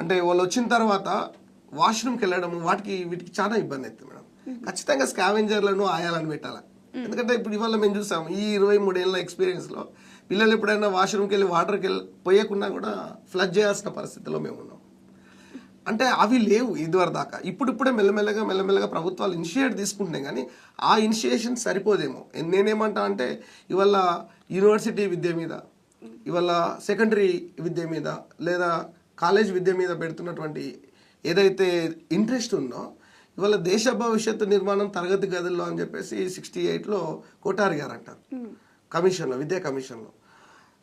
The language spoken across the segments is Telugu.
అంటే వాళ్ళు వచ్చిన తర్వాత వాష్రూమ్కి వెళ్ళడం వాటికి వీటికి చాలా ఇబ్బంది అవుతుంది మేడం. ఖచ్చితంగా స్కావెంజర్లను ఆయాలను పెట్టాలి. ఎందుకంటే ఇప్పుడు ఇవాళ మేము చూసాం ఈ ఇరవై మూడేళ్ళ ఎక్స్పీరియన్స్లో పిల్లలు ఎప్పుడైనా వాష్రూమ్కి వెళ్ళి వాటర్కి వెళ్ళి పోయకుండా కూడా ఫ్లడ్ చేయాల్సిన పరిస్థితిలో మేము ఉన్నాం. అంటే అవి లేవు ఇదివరకు దాకా. ఇప్పుడు ఇప్పుడే మెల్లమెల్లగా మెల్లమెల్లగా ప్రభుత్వాలు ఇనిషియేట్ తీసుకుంటున్నాయి కానీ ఆ ఇనిషియేషన్ సరిపోదేమో. నేనేమంటా అంటే ఇవాళ యూనివర్సిటీ విద్య మీద ఇవాళ సెకండరీ విద్య మీద లేదా కాలేజ్ విద్య మీద పెడుతున్నటువంటి ఏదైతే ఇంట్రెస్ట్ ఉందో ఇవాళ దేశ భవిష్యత్తు నిర్మాణం తరగతి గదుల్లో అని చెప్పేసి సిక్స్టీ ఎయిట్లో కోటారి గారు అంటారు కమిషన్లో విద్యా కమిషన్లో.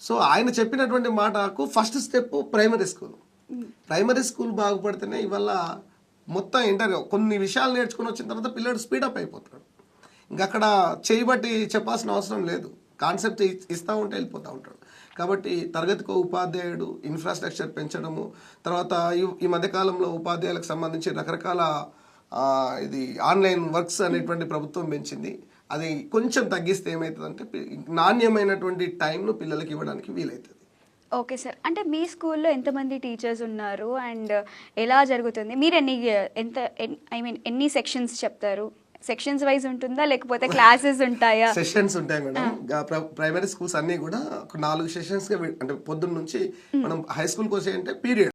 సో ఆయన చెప్పినటువంటి మాటకు first step primary school primary school బాగుపడితేనే ఇవాళ మొత్తం ఇంటర్ కొన్ని విషయాలు నేర్చుకుని వచ్చిన తర్వాత పిల్లడు స్పీడప్ అయిపోతాడు ఇంకా అక్కడ చేయబట్టి చెప్పాల్సిన అవసరం లేదు. కాన్సెప్ట్ ఇస్తూ ఉంటే వెళ్ళిపోతూ ఉంటాడు. కాబట్టి తరగతికి ఉపాధ్యాయుడు ఇన్ఫ్రాస్ట్రక్చర్ పెంచడము తర్వాత ఈ- మధ్యకాలంలో ఉపాధ్యాయులకు సంబంధించి రకరకాల ఇది ఆన్లైన్ వర్క్స్ అనేటువంటి ప్రభుత్వం పెంచింది. అది కొంచెం తగ్గిస్తే ఏమవుతుందంటే నాణ్యమైనటువంటి టైంను పిల్లలకి ఇవ్వడానికి వీలవుతుంది ఓకే సార్. అంటే మీ స్కూల్లో ఎంతమంది టీచర్స్ ఉన్నారు? అండ్ ఎలా జరుగుతుంది? మీరు ఎన్ని ఎంత ఐ మీన్ ఎన్ని సెక్షన్స్ చెప్తారు? సెక్షన్స్ వైజ్ ఉంటుందా? లేకపోతే క్లాసెస్ ఉంటాయా? సెషన్స్ ఉంటాయి మేడం. ప్రైమరీ స్కూల్స్ అన్ని కూడా ఒక నాలుగు సెషన్స్ అంటే పొద్దున్న నుంచి మనం హై స్కూల్కి వచ్చే అంటే పీరియడ్.